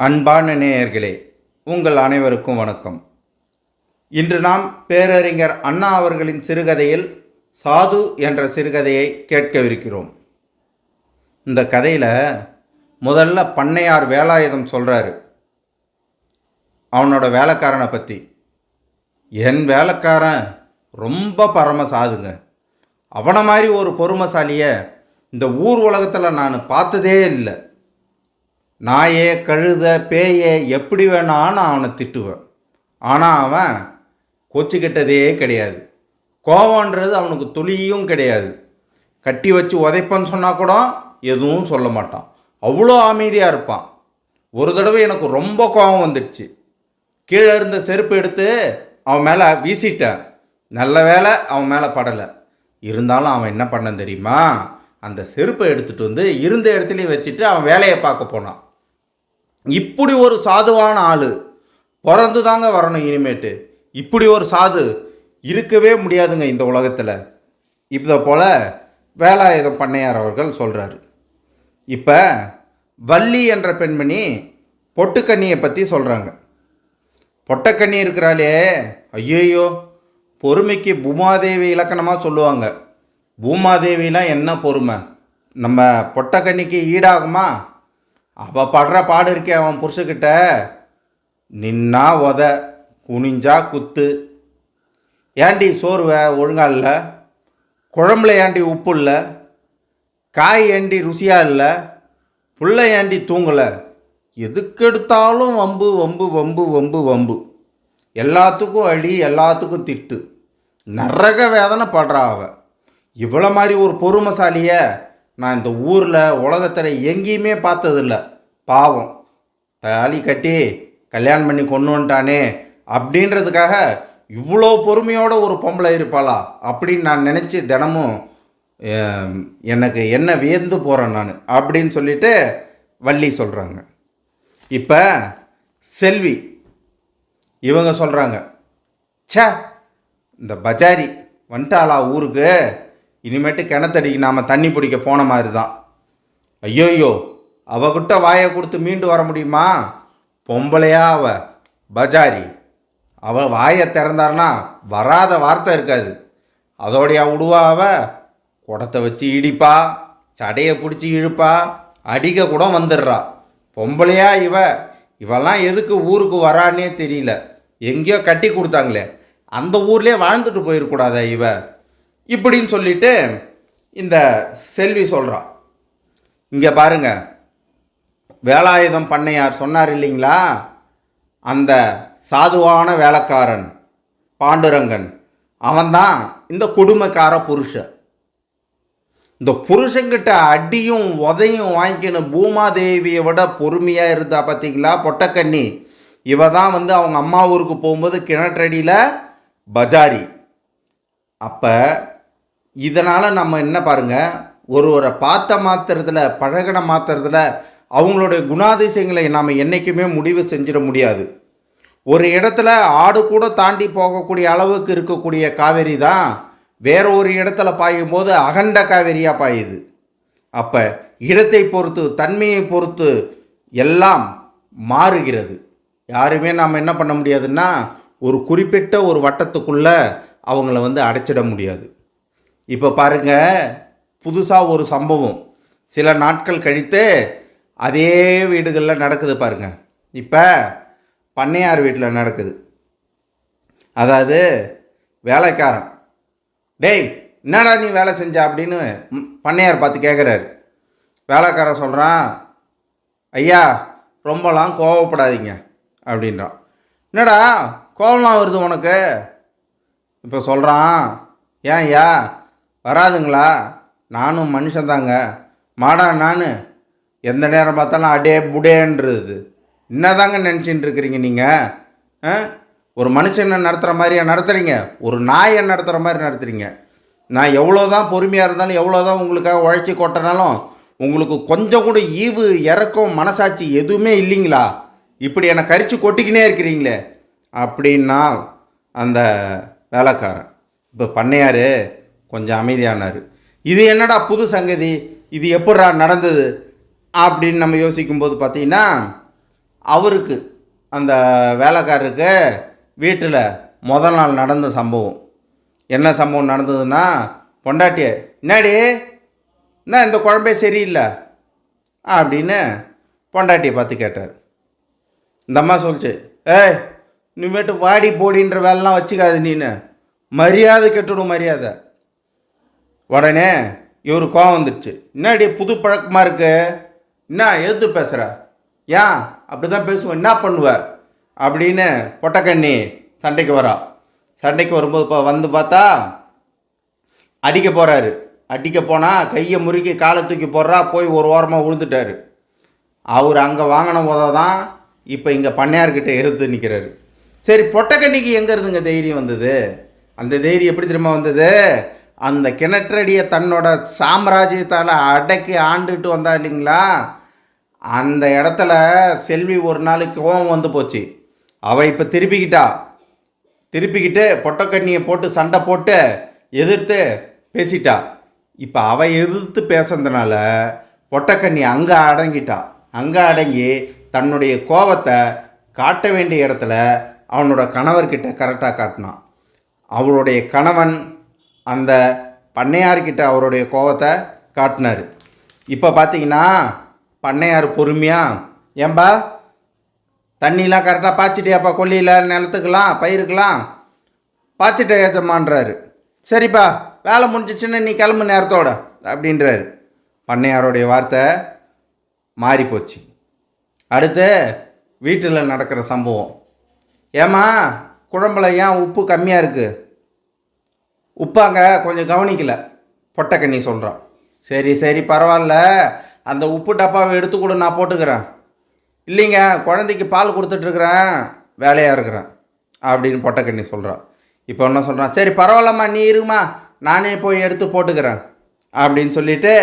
அன்பான நேயர்களே உங்கள் அனைவருக்கும் வணக்கம். இன்று நாம் பேரறிஞர் அண்ணா அவர்களின் சிறுகதையில் சாது என்ற சிறுகதையை கேட்கவிருக்கிறோம். இந்த கதையில் முதல்ல பண்ணையார் வேலாயுதம் சொல்கிறாரு அவனோட வேலைக்காரனை பற்றி என் வேலைக்காரன் ரொம்ப பரம சாதுங்க. அவனை மாதிரி ஒரு பொறுமைசாலியை இந்த ஊர் உலகத்தில் நான் பார்த்ததே இல்லை. நாயே கழுத பேயே எப்படி வேணான்னு அவனை திட்டுவேன் ஆனால் அவன் கொச்சிக்கிட்டதே கிடையாது. கோவன்றது அவனுக்கு துளியும் கிடையாது. கட்டி வச்சு உதைப்பன்னு சொன்னால் கூட எதுவும் சொல்ல மாட்டான். அவ்வளோ அமைதியாக இருப்பான். ஒரு தடவை எனக்கு ரொம்ப கோபம் வந்துடுச்சு. கீழே இருந்த செருப்பு எடுத்து அவன் மேலே வீசிட்டேன். நல்ல வேலை அவன் மேலே படலை. இருந்தாலும் அவன் என்ன பண்ணேன் தெரியுமா? அந்த செருப்பை எடுத்துகிட்டு வந்து இருந்த இடத்துலையும் வச்சுட்டு அவன் வேலையை பார்க்க போனான். இப்படி ஒரு சாதுவான ஆள் பிறந்து தாங்க வரணும் இனிமேட்டு. இப்படி ஒரு சாது இருக்கவே முடியாதுங்க இந்த உலகத்தில். இதை போல் வேலாயுதம் பண்ணையார் அவர்கள் சொல்கிறாரு இப்போ வள்ளி என்ற பெண்மணி பொட்டுக்கண்ணியை பற்றி சொல்கிறாங்க பொட்டக்கண்ணி இருக்கிறாளே ஐயையோ பொறுமைக்கு பூமாதேவி இலக்கணமாக சொல்லுவாங்க. பூமாதேவிலாம் என்ன பொறுமை? நம்ம பொட்டக்கண்ணிக்கு ஈடாகுமா? அவள் படுற பாடு இருக்கே அவன் புருஷக்கிட்ட நின்னா உத குனிஞ்சா குத்து. ஏண்டி சோறுவ ஒழுங்கா இல்லை? குழம்புல ஏண்டி உப்பு இல்லை? காய் ஏண்டி ருசியாக இல்லை? புள்ள ஏண்டி தூங்கலை? எதுக்கெடுத்தாலும் வம்பு வம்பு வம்பு வம்பு வம்பு. எல்லாத்துக்கும் அடி எல்லாத்துக்கும் திட்டு. நரக வேதனை படுறா அவ. இவ்வளோ மாதிரி ஒரு பொறுமைசாலியை நான் இந்த ஊரில் உலகத்தில் எங்கேயுமே பார்த்ததில்ல. பாவம். தாலி கட்டி கல்யாணம் பண்ணி கொண்டு வந்துட்டானே அப்படின்றதுக்காக இவ்வளோ பொறுமையோட ஒரு பொம்பளை இருப்பாளா அப்படின்னு நான் நினச்சி தினமும் எனக்கு என்ன வியந்து போகிறேன் நான் அப்படின்னு சொல்லிட்டு வள்ளி சொல்கிறாங்க இப்போ செல்வி இவங்க சொல்கிறாங்க ச்சே இந்த பஜாரி வந்துட்டாளா ஊருக்கு? இனிமேட்டு கிணத்தடிக்கு நாம் தண்ணி பிடிக்க போன மாதிரி தான் ஐயோயோ அவகிட்ட வாயை கொடுத்து மீண்டு வர முடியுமா? பொம்பளையா அவ பஜாரி. அவ வாயை திறந்தார்னா வராத வார்த்தை இருக்காது. அதோடைய விடுவா அவ? குடத்தை வச்சு இடிப்பா சடையை பிடிச்சி இழுப்பா அடிக்க கூட வந்துடுறா. பொம்பளையா இவ? இவெல்லாம் எதுக்கு ஊருக்கு வரான்னே தெரியல. எங்கேயோ கட்டி கொடுத்தாங்களே. அந்த ஊர்லேயே வாழ்ந்துட்டு போயிடக்கூடாதா இவ? இப்படின்னு சொல்லிட்டு இந்த செல்வி சொல்கிறான் இங்கே பாருங்கள் வேலாயுதம் பண்ணையார் சொன்னார் இல்லைங்களா? அந்த சாதுவான வேலைக்காரன் பாண்டுரங்கன் அவன்தான் இந்த கொடுமைக்கார புருஷன். இந்த புருஷங்கிட்ட அடியும் உதையும் வாங்கிக்கணும் பூமாதேவியை விட பொறுமையாக இருந்தா பார்த்தீங்களா பொட்டக்கண்ணி? இவ தான் வந்து அவங்க அம்மா ஊருக்கு போகும்போது கிணற்றடியில் பஜாரி. அப்போ இதனால் நம்ம என்ன பாருங்க ஒருவரை பார்த்த மாத்திரத்தில் பழகின மாத்திரத்தில் அவங்களுடைய குணாதிசயங்களை நாம் என்றைக்குமே முடிவு செஞ்சிட முடியாது. ஒரு இடத்துல ஆடு கூட தாண்டி போகக்கூடிய அளவுக்கு இருக்கக்கூடிய காவேரி தான் வேற ஒரு இடத்துல பாயும் போது அகண்ட காவேரியாக பாயுது. அப்போ இடத்தை பொறுத்து தன்மையை பொறுத்து எல்லாம் மாறுகிறது. யாருமே நாம் என்ன பண்ண முடியாதுன்னா ஒரு குறிப்பிட்ட ஒரு வட்டத்துக்குள்ளே அவங்கள வந்து அடைச்சிட முடியாது. இப்போ பாருங்க புதுசாக ஒரு சம்பவம். சில நாட்கள் கழித்து அதே வீடுகளில் நடக்குது பாருங்கள் இப்போ பண்ணையார் வீட்டில் நடக்குது. அதாவது வேலைக்காரன் டேய் என்னடா நீ வேலை செஞ்ச? அப்படின்னு பண்ணையார் பார்த்து கேட்குறாரு வேலைக்காரன் சொல்கிறான் ஐயா ரொம்பலாம் கோவப்படாதீங்க. அப்படின்றான். என்னடா கோவம்லாம் வருது உனக்கு? இப்போ சொல்கிறான் ஏன் ஐயா வராதுங்களா? நானும் மனுஷன்தாங்க மாடா நான். எந்த நேரம் பார்த்தாலும் அடே புடேன்றது. என்னதாங்க நினச்சின்னு இருக்கிறீங்க நீங்கள் ஒரு மனுஷனை நடத்துகிற மாதிரியா நடத்துகிறீங்க ஒரு நாயை நடத்துகிற மாதிரி நடத்துகிறீங்க நான் எவ்வளோ தான் பொறுமையாக இருந்தாலும் எவ்வளோ தான் உங்களுக்காக உழைச்சி கொட்டினாலும் உங்களுக்கு கொஞ்சம் கூட ஈவு இறக்கம் மனசாட்சி எதுவுமே இல்லைங்களா? இப்படி என்னை கரிச்சு கொட்டிக்கினே இருக்கிறீங்களே. அப்படின்னா அந்த வேலைக்காரன். இப்போ பண்ணையார் கொஞ்சம் அமைதியானார். இது என்னடா புது சங்கதி? இது எப்படா நடந்தது? அப்படின்னு நம்ம யோசிக்கும்போது பார்த்தீங்கன்னா அவருக்கு அந்த வேலைக்காரருக்கு வீட்டில் முதல் நாள் நடந்த சம்பவம். என்ன சம்பவம் நடந்ததுன்னா பொண்டாட்டிய என்னடி? என்ன இந்த குழம்பே சரியில்லை? அப்படின்னு பொண்டாட்டியை பார்த்து கேட்டார். இந்த அம்மா சொல்லிச்சு ஏய் இனிமேட்டு வாடி போடின்ற வேலைலாம் வச்சுக்காது நீனு. மரியாதை கெட்டுடும் மரியாதை. உடனே இவர் கோவம் வந்துடுச்சு. என்னடி புது பழக்கமாக இருக்கு? என்ன எடுத்து பேசுகிற ஏன்? அப்படி தான் பேசுவோம் என்ன பண்ணுவ? அப்படின்னு பொட்டக்கண்ணி சண்டைக்கு வரா. சண்டைக்கு வரும்போது இப்போ வந்து பார்த்தா அடிக்க போகிறாரு அடிக்க போனால் கையை முறுக்கி காலை தூக்கி போடுறா போய் ஒரு ஓரமாக விழுந்துட்டாரு அவர் அங்கே வாங்கின போதை தான் இப்போ இங்கே பண்ணையார்கிட்ட எதிர்த்து நிற்கிறாரு சரி பொட்டக்கண்ணிக்கு எங்கே இருந்துங்க தைரியம் வந்தது? அந்த தைரியம் எப்படி திரும்ப வந்தது? அந்த கிணற்றடியை தன்னோட சாம்ராஜ்யத்தால் அடக்கி ஆண்டுட்டு வந்தா இல்லைங்களா? அந்த இடத்துல செல்வி ஒரு நாளைக்கு கோபம் வந்து போச்சு. அவள் இப்போ திருப்பிக்கிட்டா. திருப்பிக்கிட்டு பொட்டக்கண்ணியை போட்டு சண்டை போட்டு எதிர்த்து பேசிட்டா. இப்போ அவள் எதிர்த்து பேசுறதுனால பொட்டக்கண்ணி அங்கே அடங்கிட்டா. அங்கே அடங்கி தன்னுடைய கோபத்தை காட்ட வேண்டிய இடத்துல அவனோட கணவர்கிட்ட கரெக்டாக காட்டினான் அவளுடைய கணவன் அந்த பண்ணையார்கிட்ட அவருடைய கோவத்தை காட்டினார். இப்போ பார்த்தீங்கன்னா பண்ணையார் பொறுமையாக ஏம்பா தண்ணிலாம் கரெக்டாக பாய்ச்சிட்டியாப்பா கொல்லியில் நிலத்துக்கலாம் பயிருக்கலாம் பாய்ச்சிட்ட ஏச்சம்மான்றாரு சரிப்பா வேலை முடிஞ்சிச்சுன்னு நீ கிளம்பு நேரத்தோட அப்படின்றாரு. பண்ணையாருடைய வார்த்தை மாறி போச்சு அடுத்து வீட்டில் நடக்கிற சம்பவம். ஏம்மா குழம்புல ஏன் உப்பு கம்மியாக இருக்குது உப்பாங்க கொஞ்சம் கவனிக்கல. பொட்டக்கண்ணி சொல்கிறான் சரி சரி பரவாயில்ல. அந்த உப்பு டப்பாவை எடுத்து கூட நான் போட்டுக்கிறேன். இல்லைங்க குழந்தைக்கு பால் கொடுத்துட்ருக்குறேன். வேலையாக இருக்கிறேன் அப்படின்னு பொட்டக்கண்ணி சொல்கிறான் இப்போ என்ன சொல்கிறான் சரி பரவாயில்லம்மா நீ இருமா. நானே போய் எடுத்து போட்டுக்கிறேன் அப்படின்னு சொல்லிட்டு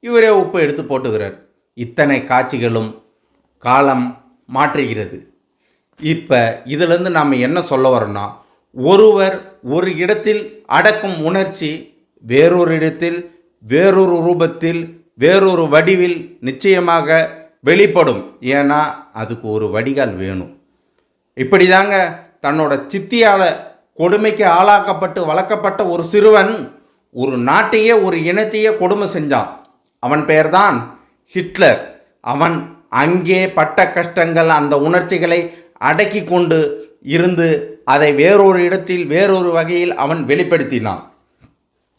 இவரே உப்பு எடுத்து போட்டுக்கிறார். இத்தனை காட்சிகளும் காலம் மாற்றுகிறது. இப்போ இதிலேருந்து நாம் என்ன சொல்ல வரோன்னா ஒருவர் ஒரு இடத்தில் அடக்கும் உணர்ச்சி வேறொரு இடத்தில் வேறொரு ரூபத்தில் வேறொரு வடிவில் நிச்சயமாக வெளிப்படும். ஏன்னா அதுக்கு ஒரு வடிகால் வேணும். இப்படி தாங்க தன்னோட சித்தியால் கொடுமைக்கு ஆளாக்கப்பட்டு வளர்க்கப்பட்ட ஒரு சிறுவன் ஒரு நாட்டையே ஒரு இனத்தையே கொடுமை செஞ்சான். அவன் பெயர்தான் ஹிட்லர். அவன் அங்கே பட்ட கஷ்டங்கள் அந்த உணர்ச்சிகளை அடக்கி கொண்டு இருந்து அதை வேறொரு இடத்தில் வேறொரு வகையில் அவன் வெளிப்படுத்தினான்.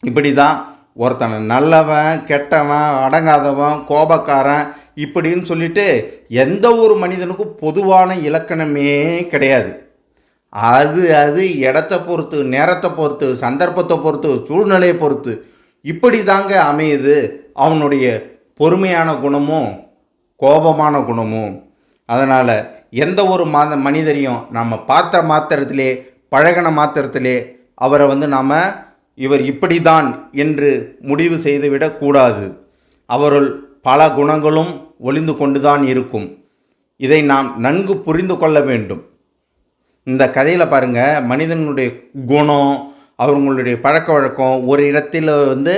இப்படி தான் ஒருத்தனை நல்லவன் கெட்டவன் அடங்காதவன் கோபக்காரன் இப்படின்னு சொல்லிட்டு எந்த ஒரு மனிதனுக்கும் பொதுவான இலக்கணமே கிடையாது. அது அது இடத்த பொறுத்து நேரத்தை பொறுத்து சந்தர்ப்பத்தை பொறுத்து சூழ்நிலையை பொறுத்து இப்படி தாங்க அமையுது. அவனுடைய பொறுமையான குணமும் கோபமான குணமும். அதனால் எந்த ஒரு மாத மனிதரையும் நம்ம பார்த்த மாத்திரத்திலே பழகின மாத்திரத்திலே அவரை வந்து நாம் இவர் இப்படி தான் என்று முடிவு செய்துவிடக்கூடாது அவருள் பல குணங்களும் ஒளிந்து கொண்டுதான் இருக்கும். இதை நாம் நன்கு புரிந்து கொள்ள வேண்டும். இந்த கதையில் பாருங்கள் மனிதனுடைய குணம் அவங்களுடைய பழக்க வழக்கம் ஒரு இடத்தில் வந்து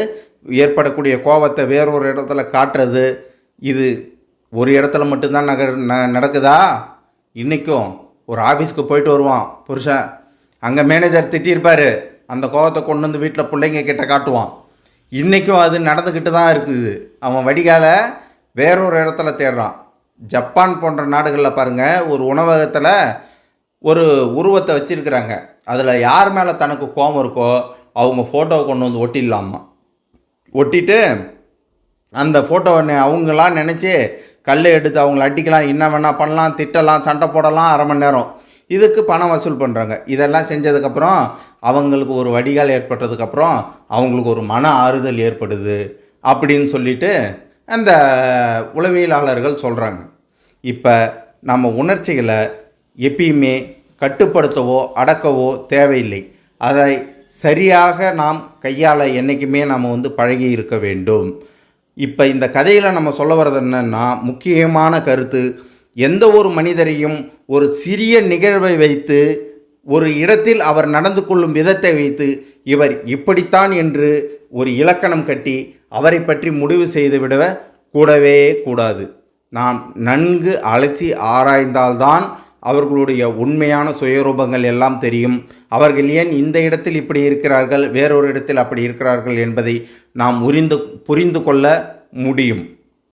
ஏற்படக்கூடிய கோபத்தை வேறொரு இடத்துல காட்டுறது இது ஒரு இடத்துல மட்டும்தான் நக ந- நடக்குதா? இன்றைக்கும் ஒரு ஆஃபீஸ்க்கு போயிட்டு வருவான் புருஷன். அங்கே மேனேஜர் திட்டியிருப்பார். அந்த கோபத்தை கொண்டு வந்து வீட்டில் பிள்ளைங்க கிட்ட காட்டுவான். இன்றைக்கும் அது நடந்துக்கிட்டு தான் இருக்குது. அவன் வடிகால வேறொரு இடத்துல தேடுறான். ஜப்பான் போன்ற நாடுகளில் பாருங்கள் ஒரு உணவகத்தில் ஒரு உருவத்தை வச்சிருக்கிறாங்க. அதில் யார் மேலே தனக்கு கோபம் இருக்கோ அவங்க ஃபோட்டோவை கொண்டு வந்து ஒட்டிடலாமா. ஒட்டிட்டு அந்த ஃபோட்டோவை அவங்களாம் நினச்சி கல்லை எடுத்து அவங்கள அடிக்கலாம் என்ன வேணால் பண்ணலாம் திட்டலாம் சண்டை போடலாம் அரை மணி நேரம். இதுக்கு பணம் வசூல் பண்ணுறாங்க இதெல்லாம் செஞ்சதுக்கப்புறம் அவங்களுக்கு ஒரு வடிகால் ஏற்பட்டதுக்கப்புறம் அவங்களுக்கு ஒரு மன ஆறுதல் ஏற்படுது அப்படின்னு சொல்லிட்டு அந்த உளவியலாளர்கள் சொல்கிறாங்க இப்போ நம்ம உணர்ச்சிகளை எப்பயுமே கட்டுப்படுத்தவோ அடக்கவோ தேவையில்லை. அதை சரியாக நாம் கையாள என்றைக்குமே நம்ம வந்து பழகி இருக்க வேண்டும். இப்போ இந்த கதையில் நம்ம சொல்ல வர்றது என்னென்னா முக்கியமான கருத்து எந்த ஒரு மனிதரையும் ஒரு சிறிய நிகழ்வை வைத்து ஒரு இடத்தில் அவர் நடந்து கொள்ளும் விதத்தை வைத்து இவர் இப்படித்தான் என்று ஒரு இலக்கணம் கட்டி அவரை பற்றி முடிவு செய்து விட கூடவே கூடாது. நாம் நன்கு அலசி ஆராய்ந்தால்தான் அவர்களுடைய உண்மையான சுயரூபங்கள் எல்லாம் தெரியும். அவர்கள் ஏன் இந்த இடத்தில் இப்படி இருக்கிறார்கள் வேறொரு இடத்தில் அப்படி இருக்கிறார்கள் என்பதை நாம் உரிந்து புரிந்து கொள்ள முடியும்.